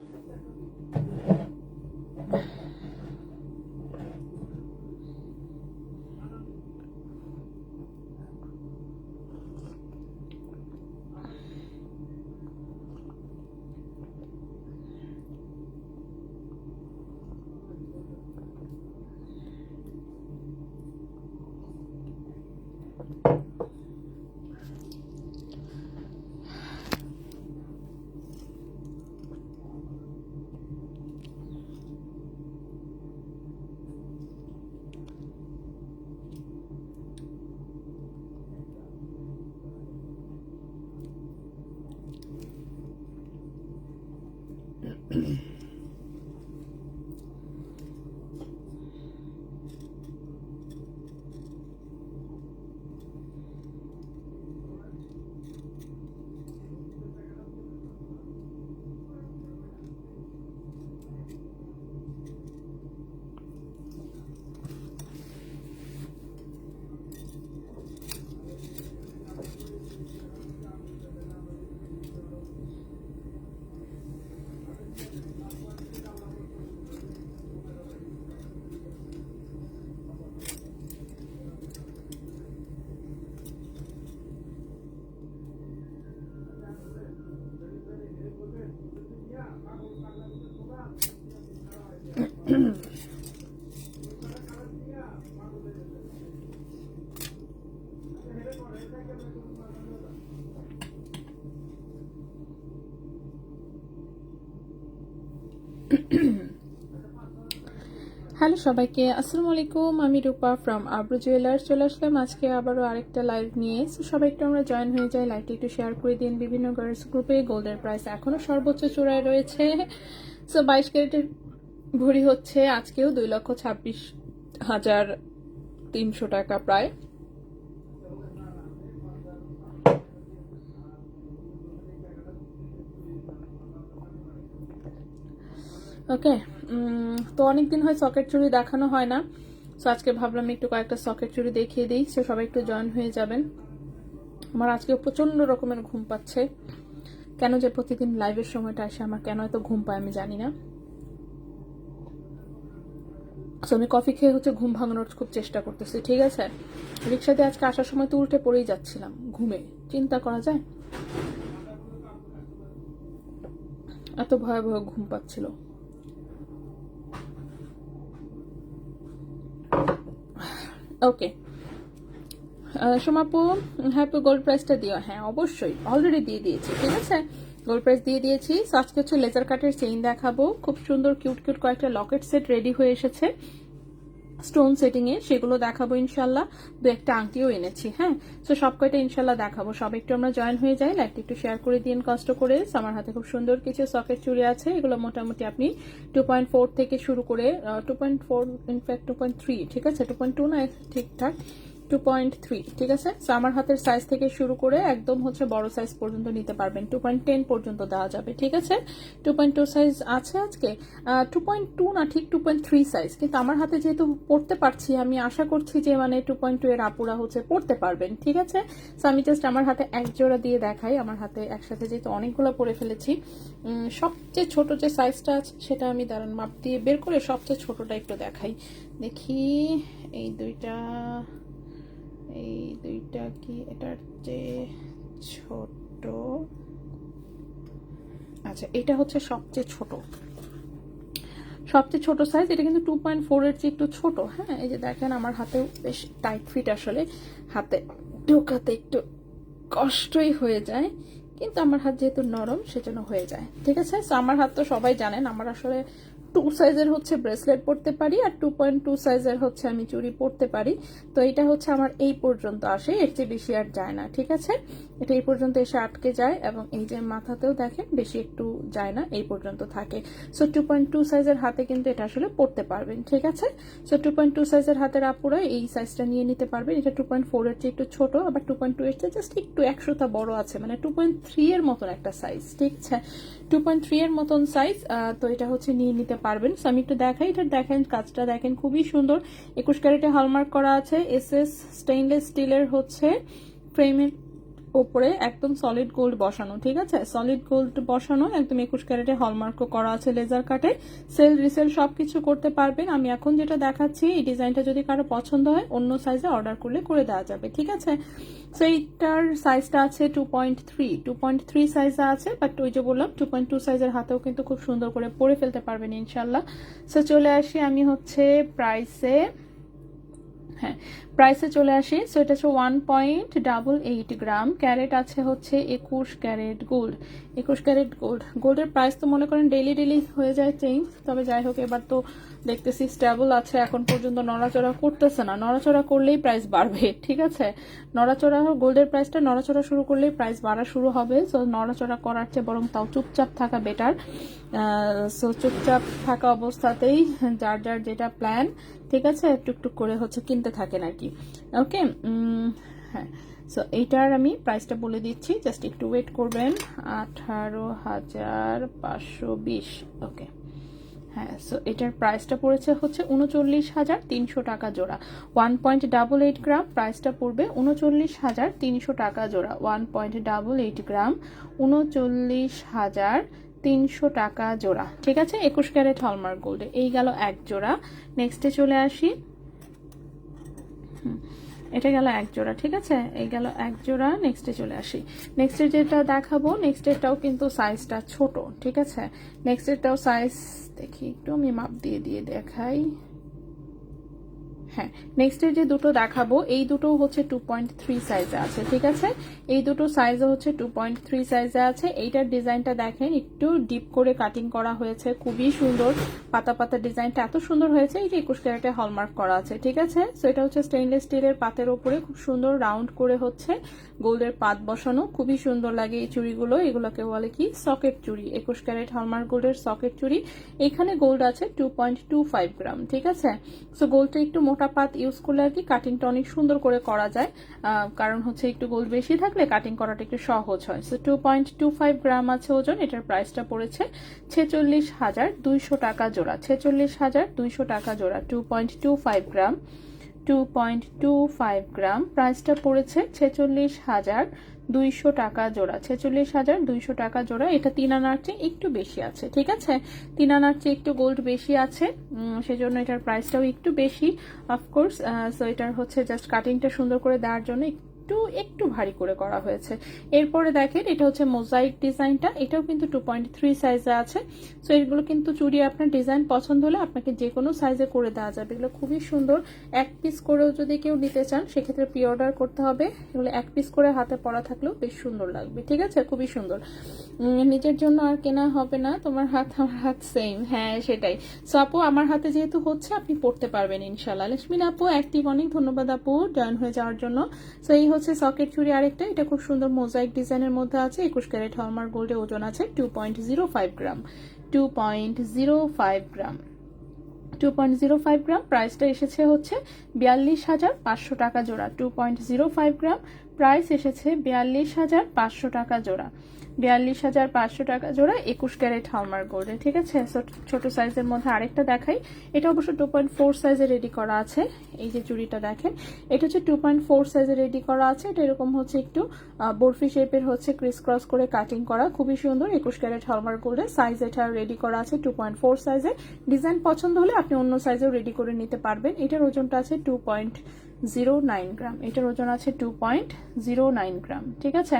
Thank you. Hello সবাইকে আসসালামু আলাইকুম। আমি রূপা ফ্রম আব্রু জুয়েলার্স চলে আসলাম আজকে আবারও আরেকটা লাইভ নিয়ে। সো সবাই একটু আমরা জয়েন হয়ে যাই লাইভটি একটু শেয়ার করে দিন। বিভিন্ন গার্লস গ্রুপে গোল্ডের প্রাইস এখনও সর্বোচ্চ চূড়ায় রয়েছে। সো বাইশ ক্যারেটের ভরি হচ্ছে আজকেও দুই লক্ষ ছাব্বিশ হাজার তিনশো টাকা প্রায়। ওকে তো অনেকদিন হয় সকেট চুরি দেখানো হয় না। সো আজকে ভাবলাম একটু কয়েকটা সকেট চুরি দেখিয়ে দিই। সো সবাই একটু জয়েন হয়ে যাবেন। আমার আজকে প্রচণ্ড রকমের ঘুম পাচ্ছে। কেন যে প্রতিদিন লাইভের সময়টা আসে আমার কেন এত ঘুম পায় আমি জানি না। সো আমি কফি খেয়ে হচ্ছে ঘুম ভাঙানোর খুব চেষ্টা করতেছি, ঠিক আছে? রিক্সাতে আজকে আসার সময় তো উল্টে পড়েই যাচ্ছিলাম, ঘুমে। চিন্তা করা যায়? এত ভয়াবহ ঘুম পাচ্ছিল। ওকে সোমাপু হ্যাপি গোল্ড প্রাইসটা দিও। হ্যাঁ অবশ্যই অলরেডি দিয়ে দিয়েছি, ঠিক আছে? গোল্ড প্রাইস দিয়ে দিয়েছি। আজকে হচ্ছে লেজার কাটের চেইন দেখাবো। খুব সুন্দর কিউট কিউট কয়েকটা লকেট সেট রেডি হয়ে এসেছে। স্টোন সেটিংয়ে সেগুলো দেখাবো ইনশাল্লাহ। দু একটা আংটিও এনেছি হ্যাঁ? সো সব কয়টা ইনশাল্লাহ দেখাবো। সব একটু আমরা জয়েন হয়ে যাই লাইকটা একটু শেয়ার করে দিন, কষ্ট করে। আমার হাতে খুব সুন্দর কিছু সকেট চুড়ি আছে, এগুলো মোটামুটি আপনি টু পয়েন্ট ফোর থেকে শুরু করে two point four in fact two point three ঠিক আছে? টু পয়েন্ট টু না ঠিকঠাক টু পয়েন্ট থ্রি ঠিক আছে? So, আমার হাতের সাইজ থেকে শুরু করে একদম হচ্ছে বড় সাইজ পর্যন্ত নিতে পারবেন। টু পয়েন্ট টেন পর্যন্ত দেওয়া যাবে ঠিক আছে? টু পয়েন্ট টু সাইজ আছে আজকে। টু পয়েন্ট টু না ঠিক টু পয়েন্ট থ্রি সাইজ কিন্তু আমার হাতে যেহেতু পড়তে পারছি আমি আশা করছি যে মানে টু পয়েন্ট টু এর আপুরা হচ্ছে পড়তে পারবেন ঠিক আছে? So, আমি জাস্ট আমার হাতে এক জোড়া দিয়ে দেখাই। আমার হাতে একসাথে যেহেতু অনেকগুলো পরে ফেলেছি সবচেয়ে ছোট যে সাইজটা আছে সেটা আমি দাঁড়ান মাপ দিয়ে বের করে সবচেয়ে ছোটটা একটু দেখাই। দেখি এই দুইটা এই দুইটা কি? এটার যে ছোট। আচ্ছা এটা হচ্ছে সবচেয়ে ছোট। সবচেয়ে ছোট সাইজ এটা কিন্তু টু পয়েন্ট ফোর এর চেয়ে একটু ছোট। হ্যাঁ এই যে দেখেন, আমার হাতেও বেশ টাইট ফিট আসলে। হাতে ঢোকাতে একটু কষ্টই হয়ে যায়, কিন্তু আমার হাত যেহেতু নরম, সেজন্য হয়ে যায়। ঠিক আছে? আমার হাত তো সবাই জানেন, আমার আসলে টু সাইজের হচ্ছে ব্রেসলেট পরতে পারি আর টু পয়েন্ট টু সাইজের হচ্ছে আমি চুড়ি পরতে পারি। তো এটা হচ্ছে আমার এই পর্যন্ত আসে, এর চেয়ে বেশি আর যায় না, ঠিক আছে? এটা এই পর্যন্ত এসে আটকে যায় এবং এই যে মাথাতেও দেখেন বেশি একটু যায় না, এই পর্যন্ত থাকে। সো টু পয়েন্ট টু সাইজের হাতে কিন্তু এটা আসলে পরতে পারবেন, ঠিক আছে? সো টু পয়েন্ট টু সাইজের হাতের আপুরা এই সাইজটা নিয়ে নিতে পারবেন। এটা টু পয়েন্ট ফোর এর চেয়ে একটু ছোট, আবার টু পয়েন্ট টু এর চেয়ে জাস্ট একটু একশোটা বড় আছে মানে টু পয়েন্ট থ্রি এর মতন একটা সাইজ ঠিক আছে? টু পয়েন্ট থ্রি এর মতন সাইজ তো এটা হচ্ছে নিয়ে নিতে পারবেন So, আমি একটু দেখাই এটা দেখেন কাজটা দেখেন খুবই সুন্দর। একুশ ক্যারেটে হলমার্ক করা আছে এস এস স্টেইনলেস স্টিলের হচ্ছে ফ্রেমের উপরে একদম সলিড গোল্ড বসানো, ঠিক আছে? সলিড গোল্ড বসানো, একদম একুশ ক্যারেটে হলমার্কও করা আছে লেজার কাটে সেল রিসেল সবকিছু করতে পারবেন। আমি এখন যেটা দেখাচ্ছি, এই ডিজাইনটা যদি কারও পছন্দ হয়, অন্য সাইজে অর্ডার করলে করে দেওয়া যাবে, ঠিক আছে? সেইটার সাইজটা আছে two point three two point three সাইজে আছে বাট ওই যে বললাম টু পয়েন্ট টু সাইজের হাতেও কিন্তু খুব সুন্দর করে পরে ফেলতে পারবেন ইনশাল্লাহ সো চলে আসি আমি হচ্ছে প্রাইসে হ্যাঁ প্রাইসে চলে আসি। সো এটা হচ্ছে one point double eight gram carat আছে হচ্ছে একুশ ক্যারেট গোল্ড একুশ ক্যারেট গোল্ড গোল্ডের প্রাইস তো মনে করেন ডেলি ডেলি হয়ে যায় চেঞ্জ তবে যাই হোক, এবার তো দেখতেছি স্টেবল আছে। এখন পর্যন্ত নড়াচড়া করতেছে না। নড়াচড়া করলেই প্রাইস বাড়বে, ঠিক আছে? নড়াচড়া গোল্ডের প্রাইসটা নড়াচড়া শুরু করলেই প্রাইস বাড়া শুরু হবে। সো নড়াচড়া করার চেয়ে বরং তাও চুপচাপ থাকা বেটার সো চুপচাপ থাকা অবস্থাতেই যার যার যেটা প্ল্যান ঠিক আছে? টুকটুক করে হচ্ছে কিনতে থাকেন আর কি। ওকে হ্যাঁ। সো এইটার আমি প্রাইসটা বলে দিচ্ছি। জাস্ট একটু ওয়েট করবেন। আঠারো হাজার পাঁচশো বিশ। ওকে হ্যাঁ সো এটার প্রাইসটা পড়েছে হচ্ছে উনচল্লিশ হাজার তিনশো টাকা জোড়া। One point double eight gram প্রাইসটা পড়বে উনচল্লিশ হাজার তিনশো টাকা জোড়া। One point double eight gram উনচল্লিশ হাজার তিনশো টাকা জোড়া। ঠিক আছে? একুশ ক্যারেট হলমার্ক গোল্ডে এই গেল এক জোড়া। নেক্সটে চলে আসি। এটা গেল এক জোড়া, ঠিক আছে? এই গেল এক জোড়া নেক্সটে চলে আসি। নেক্সটে যেটা দেখাবো নেক্সটেরটাও কিন্তু সাইজটা ছোট, ঠিক আছে? নেক্সটেরটাও সাইজ দেখি, একটু আমি মাপ দিয়ে দিয়ে দেখাই। হ্যাঁ নেক্সটের যে দুটো দেখাবো, এই দুটো হচ্ছে টু পয়েন্ট থ্রি সাইজে আছে, ঠিক আছে? এই দুটো সাইজে হচ্ছে টু পয়েন্ট থ্রি সাইজে আছে। এইটার ডিজাইনটা দেখেন, একটু ডিপ করে কাটিং করা হয়েছে, খুবই সুন্দর। পাতা পাতা ডিজাইনটা এত সুন্দর হয়েছে, এই যে একুশ ক্যারেটে হলমার্ক করা আছে, ঠিক আছে? সো এটা হচ্ছে স্টেনলেস স্টিলের পাতের ওপরে খুব সুন্দর রাউন্ড করে হচ্ছে গোল্ডের পাত বসানো, খুবই সুন্দর লাগে এই চুড়িগুলো। এগুলোকে বলে কি? সকেট চুড়ি, একুশ ক্যারেট হলমার্ক গোল্ডের সকেট চুড়ি। এখানে গোল্ড আছে two point two five gram ঠিক আছে? সো গোল্ডটা একটু মোটা পাত ইউজ করলে আর কি কাটিংটা অনেক সুন্দর করে করা যায়। কারণ হচ্ছে একটু গোল বেশি থাকলে কাটিং করাটা একটু সহজ হয়। So two point two five gram আছে ওজন, এটার প্রাইসটা পড়েছে ছেচল্লিশ হাজার দুইশো টাকা জোড়া। ছেচল্লিশ হাজার দুইশো টাকা জোড়া two point two five gram. Two point two five gram. প্রাইসটা পড়েছে ছেচল্লিশ হাজার দুইশো টাকা জোড়া। ছেচল্লিশ হাজার দুইশো টাকা জোড়া। এটা তিন আনার চেয়ে একটু বেশি আছে, ঠিক আছে? তিন আনার চেয়ে একটু গোল্ড বেশি আছে। সেজন্য এটার প্রাইসটাও একটু বেশি অফকোর্স সো এটার হচ্ছে জাস্ট কাটিংটা সুন্দর করে দেওয়ার জন্য একটু একটু ভারী করে করা হয়েছে। এরপরে দেখেন, এটা হচ্ছে মোজাইক ডিজাইনটা। এটাও কিন্তু টু পয়েন্ট থ্রি সাইজে আছে। সো এগুলো কিন্তু চুড়ি আপনার ডিজাইন পছন্দ হলে আপনাকে যে কোনো সাইজে করে দেওয়া যাবে। এগুলো খুবই সুন্দর। এক পিস করেও যদি কেউ নিতে চান, সেক্ষেত্রে প্রি অর্ডার করতে হবে। এগুলো এক পিস করে হাতে পরা থাকলেও বেশ সুন্দর লাগবে। ঠিক আছে? খুবই সুন্দর। নিজের জন্য আর কেনা হবে না। তোমার হাত, আমার হাত সেম হ্যাঁ সেটাই। সো আপু, আমার হাতে যেহেতু হচ্ছে, আপনি পড়তে পারবেন ইনশাল্লাহ লক্ষ্মীন আপু অ্যাক্টিভ অনেক ধন্যবাদ আপু জয়েন হয়ে যাওয়ার জন্য। সো এই হচ্ছে সকেট চুড়ি আরেকটা, এটা খুব সুন্দর মোজাইক ডিজাইনের মধ্যে আছে। একুশ ক্যারেট হলমার্ক গোল্ডে ওজন আছে two point zero five gram. Two point zero five gram. Two point zero five gram প্রাইসটা এসেছে হচ্ছে বিয়াল্লিশ হাজার পাঁচশো টাকা জোড়া। Two point zero five gram price এসেছে বিয়াল্লিশ হাজার পাঁচশো টাকা জোড়া। বিয়াল্লিশ হাজার পাঁচশো টাকা জোড়া একুশ ক্যারেট হলমার্ক গোল্ডে ঠিক আছে? ছোট সাইজের মধ্যে আরেকটা দেখাই। এটা অবশ্য টু পয়েন্ট ফোর সাইজে রেডি করা আছে। এই যে চুড়িটা দেখেন, এটা হচ্ছে টু পয়েন্ট ফোর সাইজে রেডি করা আছে। এটা এরকম হচ্ছে একটু বরফি শেপের হচ্ছে ক্রিস ক্রস করে কাটিং করা। খুবই সুন্দর, একুশ ক্যারেট হলমার্ক গোল্ডে সাইজ এটা রেডি করা আছে টু পয়েন্ট ফোর সাইজে ডিজাইন পছন্দ হলে আপনি অন্য সাইজেও রেডি করে নিতে পারবেন। এটার ওজনটা আছে two point zero nine gram এটার ওজন আছে two point zero nine gram ঠিক আছে?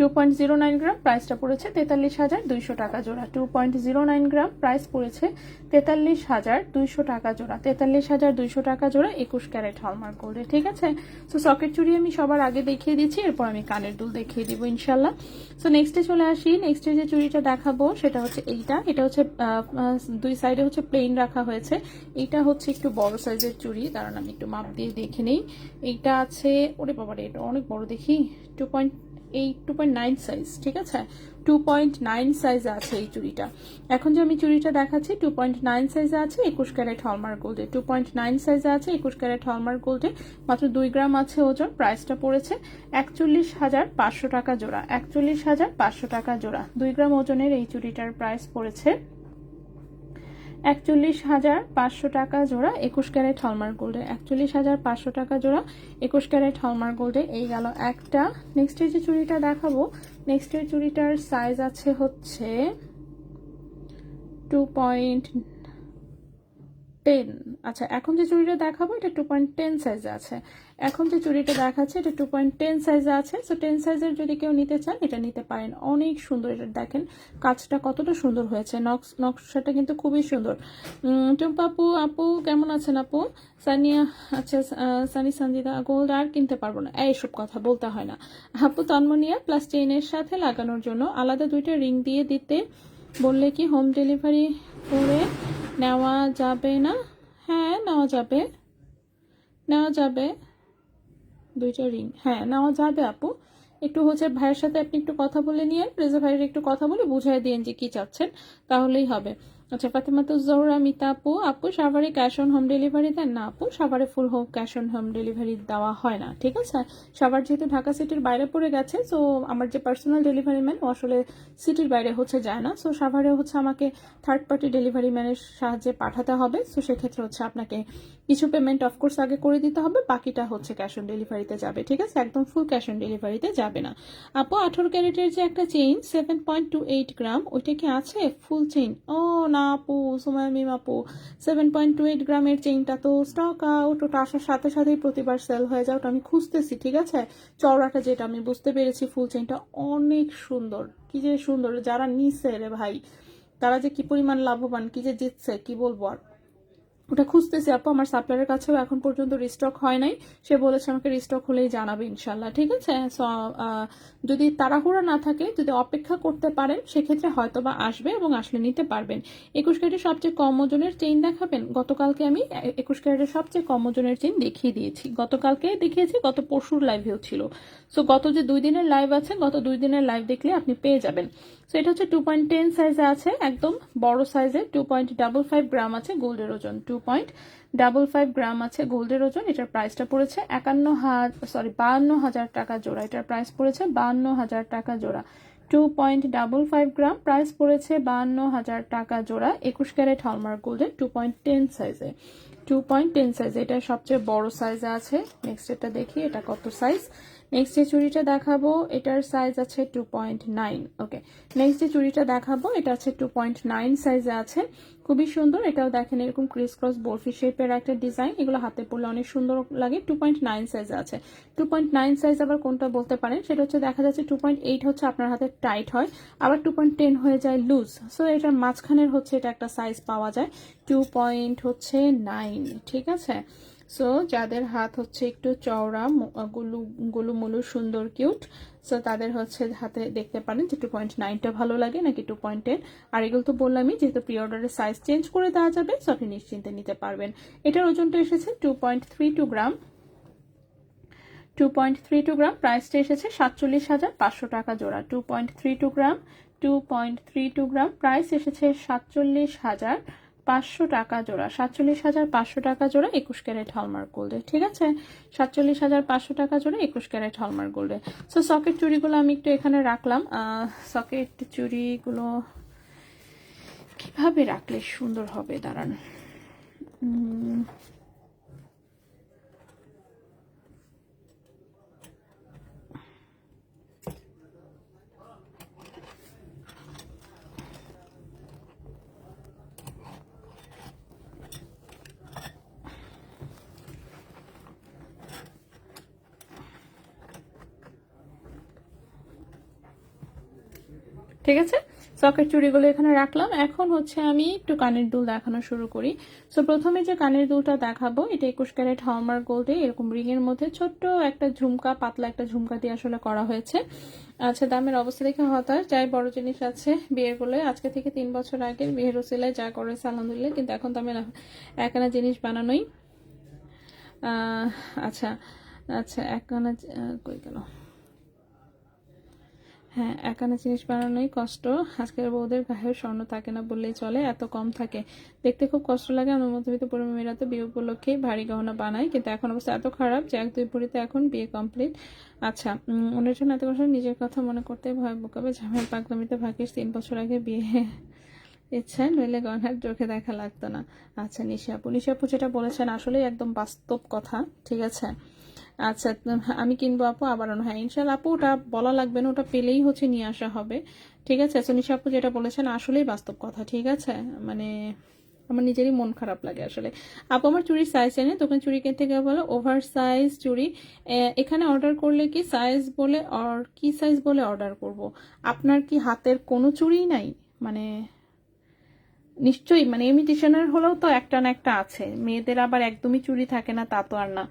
Two point zero nine gram প্রাইসটা পড়েছে তেতাল্লিশ হাজার দুইশো টাকা জোড়া। Two point zero nine gram price পড়েছে তেতাল্লিশ হাজার দুইশো টাকা জোড়া। তেতাল্লিশ হাজার দুইশো টাকা জোড়া একুশ ক্যারেট হলমার্ক গোল্ডে ঠিক আছে? সো সকেট চুড়ি আমি সবার আগে দেখিয়ে দিচ্ছি, এরপর আমি কানের দুল দেখিয়ে দিব ইনশাল্লাহ সো নেক্সটে চলে আসি নেক্সটে যে চুড়িটা দেখাবো, সেটা হচ্ছে এইটা। এটা হচ্ছে দুই সাইডে হচ্ছে প্লেন রাখা হয়েছে। এইটা হচ্ছে একটু বড় সাইজের চুড়ি, দাঁড়ান আমি একটু মাপ দিয়ে দেখে নেই। এইটা আছে, ওরে বাবারে, এটা অনেক বড় দেখি। টু পয়েন্ট এই টু পয়েন্ট নাইন সাইজ ঠিক আছে? টু পয়েন্ট নাইন সাইজ আছে এই চুড়িটা। এখন যে আমি চুড়িটা দেখাচ্ছি টু পয়েন্ট নাইন সাইজে আছে একুশ ক্যারেট হলমার্ক গোল্ডে টু পয়েন্ট নাইন সাইজে আছে একুশ ক্যারেট হলমার্ক গোল্ডে মাত্র দুই গ্রাম আছে ওজন, প্রাইসটা পড়েছে একচল্লিশ হাজার পাঁচশো টাকা জোড়া। একচল্লিশ হাজার পাঁচশো টাকা জোড়া। দুই গ্রাম ওজনের এই চুড়িটার প্রাইস পড়েছে একচল্লিশ হাজার পাঁচশো টাকা জোড়া একুশ ক্যারেট হলমার্ক গোল্ডে একচল্লিশ হাজার পাঁচশো টাকা জোড়া একুশ ক্যারেট হলমার্ক গোল্ডে এই গেল একটা। নেক্সটের যে চুড়িটা দেখাবো নেক্সটের চুড়িটার সাইজ আছে হচ্ছে টু পয়েন্ট টেন আচ্ছা এখন যে চুড়িটা দেখাবো, এটা টু পয়েন্ট টেন সাইজে আছে। এখন যে চুড়িটা দেখাচ্ছে, এটা টু পয়েন্ট টেন সাইজে আছে। সো টেন সাইজের যদি কেউ নিতে চান, এটা নিতে পারেন। অনেক সুন্দর এটা, দেখেন, কাজটা কতটা সুন্দর হয়েছে। নকশ, নকশাটা কিন্তু খুবই সুন্দর। টুম্পা আপু আপু, কেমন আছেন আপু? সানিয়া আচ্ছা সানি সঞ্জিতা গোল্ড আর কিনতে পারব না। এইসব কথা বলতে হয় না। আপু, তন্মনিয়া প্লাস চেইনের সাথে লাগানোর জন্য আলাদা দুইটা রিং দিয়ে দিতে বললে কি হোম ডেলিভারি করে নেওয়া যাবে না? হ্যাঁ নেওয়া যাবে। নেওয়া যাবে। দুইটা রিং হ্যাঁ নেওয়া যাবে আপু। একটু হচ্ছে ভাইয়ের সাথে আপনি একটু কথা বলে নিয়েন। রেজা ভাইয়ের একটু কথা বলে বুঝাই দিন যে কি চাচ্ছেন, তাহলেই হবে। আচ্ছা ফাতেমা, তো জোহরা মিতা আপু। আপু, সাভারে ক্যাশ অন হোম ডেলিভারি দেন না আপু। সাভারে full home cash on home delivery দেওয়া হয় না, ঠিক আছে? সাভার যেহেতু ঢাকা সিটির বাইরে পড়ে গেছে সো আমার যে পার্সোনাল ডেলিভারি ম্যান আসলে সিটির বাইরে হচ্ছে যায় না। সো সাভারে হচ্ছে আমাকে থার্ড পার্টি ডেলিভারি ম্যানের সাহায্যে পাঠাতে হবে। সো সেক্ষেত্রে হচ্ছে আপনাকে কিছু পেমেন্ট অফকোর্স আগে করে দিতে হবে, বাকিটা হচ্ছে ক্যাশ অন ডেলিভারিতে যাবে, ঠিক আছে? একদম ফুল ক্যাশ অন ডেলিভারিতে যাবে না। আপু, আঠারো ক্যারেটের যে একটা chain seven point two eight gram ওইটা কি আছে? ফুল চেইন ও, না আপু সুমায় মিম আপু সেভেন পয়েন্ট টু এইট গ্রামের চেইনটা তো স্টক আউট ওটা আসার সাথে সাথেই প্রতিবার সেল হয়ে যায়, ওটা আমি খুঁজতেছি, ঠিক আছে? চওড়াটা যেটা আমি বুঝতে পেরেছি ফুল চেইনটা অনেক সুন্দর, কি যে সুন্দর, যারা নিছে রে ভাই, তারা যে কি পরিমাণ লাভবান, কি যে জিতছে, কি বলব আর? ওটা খুঁজতেছি, আপু, আমার সাপ্লায়ারের কাছেও এখন পর্যন্ত রিস্টক হয় নাই। সে বলেছে আমাকে রিস্টক হলেই জানাবে ইনশাল্লাহ ঠিক আছে? যদি তাড়াহুড়া না থাকে, যদি অপেক্ষা করতে পারেন, সেক্ষেত্রে হয়তো বা আসবে এবং আসলে নিতে পারবেন। একুশ ক্যারেটের সবচেয়ে কম ওজনের চেইন দেখাবেন? গতকালকে আমি একুশ ক্যারেটের সবচেয়ে কম ওজনের চেইন দেখিয়ে দিয়েছি। গতকালকে দেখিয়েছি, গত পরশুর লাইভেও ছিল। সো গত যে দুই দিনের লাইভ আছে, গত দুই দিনের লাইভ দেখলে আপনি পেয়ে যাবেন। সো এটা হচ্ছে টু পয়েন্ট টেন সাইজে আছে, একদম বড় সাইজে two point double five gram আছে গোল্ডের ওজন। Two point double five gram আছে গোল্ডের ওজন, এটার প্রাইসটা পড়েছে একান্ন হাজার সরি বাহান্ন হাজার টাকা জোড়া। এটার প্রাইস পড়েছে বাহান্ন হাজার টাকা জোড়া। Two point double five gram price পড়েছে বাহান্ন হাজার টাকা জোড়া, একুশ ক্যারেট হলমার্ক গোল্ডের টু পয়েন্ট টেন সাইজে টু পয়েন্ট টেন সাইজ এটা সবচেয়ে বড় সাইজ আছে। নেক্সট এটা দেখি, এটা কত সাইজ নেক্সট যে চুড়িটা দেখাবো, এটার সাইজ আছে two point nine okay next যে চুড়িটা দেখাবো, এটা আছে টু পয়েন্ট নাইন সাইজে আছে। খুবই সুন্দর। এটাও দেখেন এরকম ক্রিস ক্রস বরফি শেপের একটা ডিজাইন এগুলো হাতে পরলে অনেক সুন্দর লাগে। টু পয়েন্ট নাইন সাইজে আছে। টু পয়েন্ট নাইন সাইজ আবার কোনটা বলতে পারেন? সেটা হচ্ছে দেখা যাচ্ছে টু পয়েন্ট এইট হচ্ছে আপনার হাতে টাইট হয়। আবার টু পয়েন্ট টেন হয়ে যায় লুজ সো এটার মাঝখানের হচ্ছে এটা একটা সাইজ পাওয়া যায়। টু পয়েন্ট হচ্ছে নাইন ঠিক আছে? সো যাদের হাত হচ্ছে একটু চওড়া গুলু গুলুমুলু, সুন্দর কিউট সো তাদের হচ্ছে হাতে দেখতে পারেন যে টু পয়েন্ট নাইনটা ভালো লাগে নাকি টু পয়েন্ট টেন আর এগুলো তো বললামই, যেহেতু প্রি অর্ডারের সাইজ চেঞ্জ করে দেওয়া যাবে সো আপনি নিশ্চিন্তে নিতে পারবেন। এটার ওজনটা এসেছে two point three two gram. Two point three two gram প্রাইসটা এসেছে সাতচল্লিশ হাজার পাঁচশো টাকা জোড়া। Two point three two gram two point three two gram price এসেছে সাতচল্লিশ হাজার পাঁচশো টাকা জোড়া, সাতচল্লিশ হাজার পাঁচশো টাকা জোড়া একুশ ক্যারেট হলমার্ক গোল্ডে ঠিক আছে? সাতচল্লিশ হাজার পাঁচশো টাকা জোড়া একুশ ক্যারেট হলমার্ক গোল্ডে সো সকেট চুড়িগুলো আমি একটু এখানে রাখলাম। সকেট চুড়িগুলো কীভাবে রাখলে সুন্দর হবে? দাঁড়ান। ঠিক আছে? সকেট চুড়িগুলো এখানে রাখলাম। এখন হচ্ছে আমি একটু কানের দুল দেখানো শুরু করি। সো প্রথমে যে কানের দুলটা দেখাবো, এটা একুশ ক্যারেট হলমার্ক গোল্ডে এরকম রিং এর মধ্যে ছোট্ট একটা ঝুমকা, পাতলা একটা ঝুমকা দিয়ে আসলে করা হয়েছে। আচ্ছা দামের অবস্থা দেখে হতাশ যাই বড় জিনিস আছে বিয়ের বলে আজকে থেকে তিন বছর আগে বিয়ের ওসিলায় যা করেছে, আলহামদুলিল্লাহ, কিন্তু এখন তো আমি একখানা জিনিস বানানোই। আচ্ছা আচ্ছা একখানা কই গেল? হ্যাঁ একানা জিনিস বানানোই কষ্ট। আজকের বউদের গায়েও স্বর্ণ থাকে না বললেই চলে, এত কম থাকে। দেখতে খুব কষ্ট লাগে আমার মধ্যবিত্ত পরিবার মেয়েরা তো বিয়ে উপলক্ষেই ভারী গহনা বানায় কিন্তু এখন অবস্থা এত খারাপ যে এক দুই ভরিতে এখন বিয়ে কমপ্লিট আচ্ছা অন্যের জন্য এত কষ্ট নিজের কথা মনে করতে ভয় বোকাবে ঝামের পাগলামিতে ভাগিস তিন বছর আগে বিয়ে ইচ্ছা নইলে গয়নার চোখে দেখা লাগতো না। আচ্ছা নিশা আপু যেটা বলেছেন আসলেই একদম বাস্তব কথা, ঠিক আছে? আচ্ছা আমি কিনবো আপু আবার হ্যাঁ ইনশাল্লাহ আপু, ওটা বলা লাগবে না, ওটা পেলেই হচ্ছে নিয়ে আসা হবে। ঠিক আছে তো নিশা আপু যেটা বলেছেন, আসলেই বাস্তব কথা, ঠিক আছে? মানে আমার নিজেরই মন খারাপ লাগে আসলে। আপু, আমার চুরির সাইজ এনে দোকান চুরি কিনতে গিয়ে বলো? ওভার সাইজ চুরি এখানে অর্ডার করলে কি সাইজ বলে অর কি সাইজ বলে অর্ডার করব? আপনার কি হাতের কোনো চুরি নাই? মানে নিশ্চয়ই মানে ইমিটেশনের হলেও তো একটা না একটা আছে। মেয়েদের আবার একদমই চুরি থাকে না, তা তো আর না।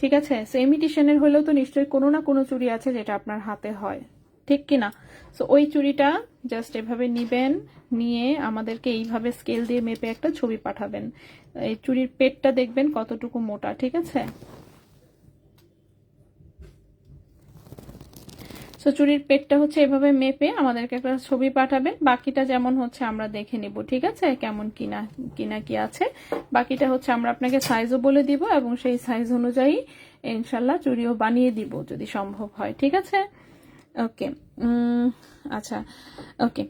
ঠিক আছে? সো ইমিটেশনের হলেও তো নিশ্চয়ই কোনো না কোনো চুরি আছে যেটা আপনার হাতে হয়। ঠিক কি না সো ওই চুরিটা জাস্ট এভাবে নিবেন, নিয়ে আমাদেরকে এইভাবে স্কেল দিয়ে মেপে একটা ছবি পাঠাবেন। এই চুরির পেটটা দেখবেন কতটুকু মোটা, ঠিক আছে? সো চুরির পেটটা হচ্ছে এভাবে মেপে আমাদেরকে একটা ছবি পাঠাবে বাকিটা যেমন হচ্ছে আমরা দেখে নিব, ঠিক আছে? কেমন কিনা কিনা কি আছে। বাকিটা হচ্ছে আমরা আপনাকে সাইজও বলে দিব এবং সেই সাইজ অনুযায়ী ইনশাল্লাহ চুরিও বানিয়ে দিব যদি সম্ভব হয়, ঠিক আছে? ওকে আচ্ছা। ওকে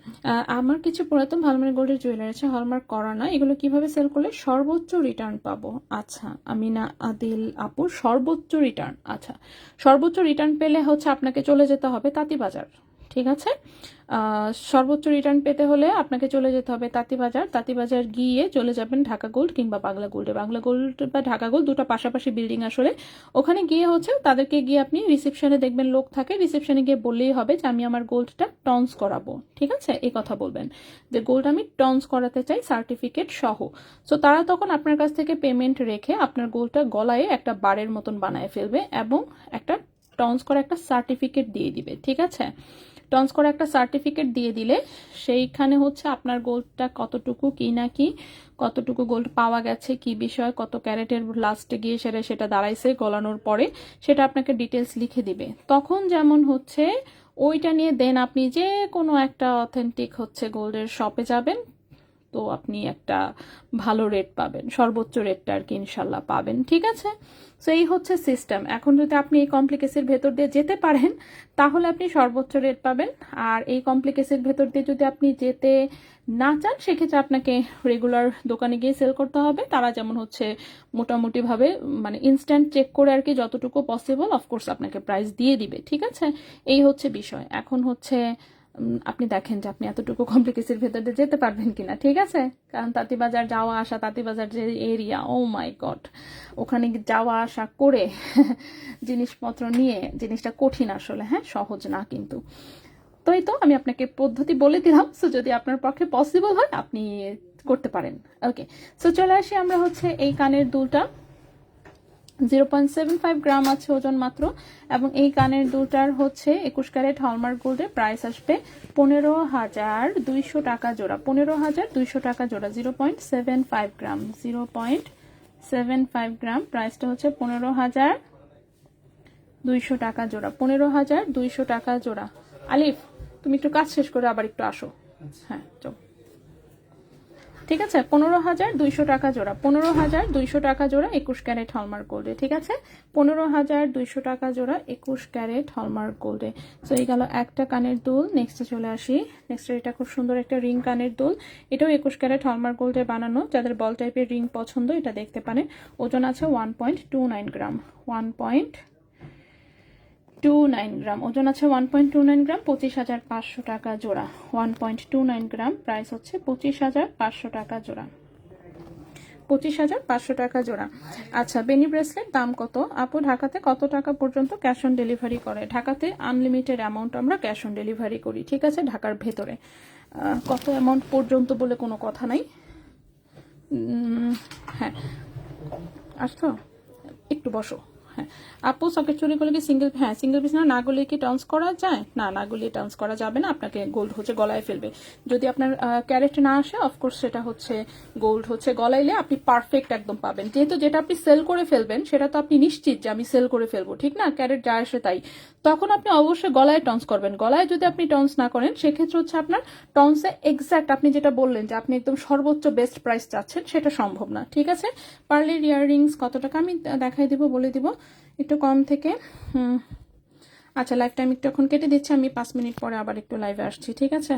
আমার কিছু পুরাতন হলমার্ক গোল্ডের জুয়েলারি আছে হলমার্ক করা না এগুলো কীভাবে সেল করলে সর্বোচ্চ রিটার্ন পাবো? আচ্ছা আমিনা আদিল আপুর সর্বোচ্চ রিটার্ন আচ্ছা সর্বোচ্চ রিটার্ন পেলে হচ্ছে আপনাকে চলে যেতে হবে তাঁতিবাজার। ঠিক আছে? সর্বোচ্চ রিটার্ন পেতে হলে আপনাকে চলে যেতে হবে তাঁতিবাজার। তাঁতিবাজার গিয়ে চলে যাবেন ঢাকা গোল্ড কিংবা বাংলা গোল্ডে। বাংলা গোল্ড বা ঢাকা গোল্ড দুটো পাশাপাশি বিল্ডিং আসলে। ওখানে গিয়ে হচ্ছে তাদেরকে গিয়ে আপনি রিসেপশনে দেখবেন লোক থাকে। রিসেপশনে গিয়ে বললেই হবে যে, আমি আমার গোল্ডটা টন্স করাবো। ঠিক আছে? এই কথা বলবেন। যে, গোল্ড আমি টন্স করাতে চাই সার্টিফিকেট সহ। সো তারা তখন আপনার কাছ থেকে পেমেন্ট রেখে আপনার গোল্ডটা গলায় একটা বারের মতন বানায় ফেলবে এবং একটা টন্স করা একটা সার্টিফিকেট দিয়ে দিবে। ঠিক আছে? টন্স করে একটা সার্টিফিকেট দিয়ে দিলে, সেইখানে হচ্ছে আপনার গোল্ডটা কতটুকু, কি না কি, কতটুকু গোল্ড পাওয়া গেছে, কি বিষয়, কত ক্যারেটের লাস্টে গিয়ে সেরে সেটা দাঁড়াইছে গলানোর পরে, সেটা আপনাকে ডিটেলস লিখে দিবে। তখন যেমন হচ্ছে, ওইটা নিয়ে দেন আপনি যে কোনো একটা অথেন্টিক হচ্ছে গোল্ডের শপে যাবেন তো আপনি একটা ভালো রেট পাবেন, সর্বোচ্চ রেটটা আর কি ইনশাল্লাহ পাবেন, ঠিক আছে? সো এই হচ্ছে সিস্টেম এখন যদি আপনি এই কমপ্লিকেসের ভেতর দিয়ে যেতে পারেন, তাহলে আপনি সর্বোচ্চ রেট পাবেন। আর এই কমপ্লিকেসের ভেতর দিয়ে যদি আপনি যেতে না চান, সেক্ষেত্রে আপনাকে রেগুলার দোকানে গিয়ে সেল করতে হবে। তারা যেমন হচ্ছে মোটামুটিভাবে মানে ইনস্ট্যান্ট চেক করে আর কি যতটুকু পসিবল অফকোর্স আপনাকে প্রাইস দিয়ে দিবে, ঠিক আছে? এই হচ্ছে বিষয়। এখন হচ্ছে আপনি দেখেন যে আপনি এতটুকু কমপ্লিকেসির ভেতর দিয়ে যেতে পারবেন কিনা, ঠিক আছে? কারণ তাঁতিবাজার যাওয়া আসা, তাঁতিবাজার যে এরিয়া ও মাই গড ওখানে যাওয়া আসা করে জিনিসপত্র নিয়ে, জিনিসটা কঠিন আসলে হ্যাঁ? সহজ না কিন্তু। তো তো আমি আপনাকে পদ্ধতি বলে দিলাম সো যদি আপনার পক্ষে পসিবল হয়, আপনি করতে পারেন। ওকে সো চলে আসি আমরা হচ্ছে এই কানের দুলটা। Zero point seven five gram আছে ওজন মাত্র এবং এই কানের দুটার হচ্ছে একুশ ক্যারেট হলমার্ক গোল্ডের প্রাইস আসবে পনেরো হাজার দুইশো টাকা জোড়া। পনেরো হাজার দুইশো টাকা জোড়া zero point seven five gram. Zero point seven five gram প্রাইসটা হচ্ছে পনেরো হাজার দুইশো টাকা জোড়া। পনেরো হাজার দুইশো টাকা জোড়া। আলিফ তুমি একটু কাজ শেষ করে আবার একটু আসো। হ্যাঁ চল। ঠিক আছে? পনেরো হাজার দুইশো টাকা জোড়া। পনেরো হাজার দুইশো টাকা জোড়া একুশ ক্যারেট হলমার্ক গোল্ডে ঠিক আছে? পনেরো হাজার দুইশো টাকা জোড়া একুশ ক্যারেট হলমার্ক গোল্ডে সো এই গেল একটা কানের দুল। নেক্সটে চলে আসি। নেক্সট এটা খুব সুন্দর একটা রিং কানের দুল। এটাও একুশ ক্যারেট হলমার্ক গোল্ডে বানানো। যাদের বল টাইপের রিং পছন্দ, এটা দেখতে পারেন। ওজন আছে one point two nine gram one point two nine gram ওজন আছে one point two nine gram পঁচিশ হাজার পাঁচশো টাকা জোড়া। One point two nine gram price হচ্ছে পঁচিশ হাজার পাঁচশো টাকা জোড়া। পঁচিশ হাজার পাঁচশো টাকা জোড়া। আচ্ছা বেনি ব্রেসলেট দাম কত? আপু, ঢাকাতে কত টাকা পর্যন্ত ক্যাশ অন ডেলিভারি করে? ঢাকাতে আনলিমিটেড অ্যামাউন্ট আমরা ক্যাশ অন ডেলিভারি করি, ঠিক আছে? ঢাকার ভেতরে। কত অ্যামাউন্ট পর্যন্ত বলে কোনো কথা নাই? হ্যাঁ। আসছো? একটু বসো। হ্যাঁ আপু সকেট চুরি করলে কি সিঙ্গেল হ্যাঁ সিঙ্গেল পিস না না গলিয়ে কি টার্নস করা যায়? না না গলিয়ে টার্নস করা যাবে না, আপনাকে গোল্ড হচ্ছে গলায় ফেলবে। যদি আপনার ক্যারেট না আসে অফকোর্স সেটা হচ্ছে গোল্ড হচ্ছে গলাইলে আপনি পারফেক্ট একদম পাবেন। যেহেতু যেটা আপনি সেল করে ফেলবেন, সেটা তো আপনি নিশ্চিত যে আমি সেল করে ফেলব, ঠিক না? ক্যারেট যা আসে তাই। তখন আপনি অবশ্যই গলায় টন্স করবেন। গলায় যদি আপনি টন্স না করেন, সেক্ষেত্রে হচ্ছে আপনার টন্সে এক্স্যাক্ট আপনি যেটা বললেন যে আপনি একদম সর্বোচ্চ বেস্ট প্রাইস চাচ্ছেন, সেটা সম্ভব না, ঠিক আছে? পার্লের ইয়াররিংস কত টাকা আমি দেখাই দিব, বলে দিব। একটু কম থেকে আচ্ছা লাইফ আমি একটু এখন কেটে দিচ্ছি, আমি পাঁচ মিনিট পরে আবার একটু লাইভে আসছি, ঠিক আছে?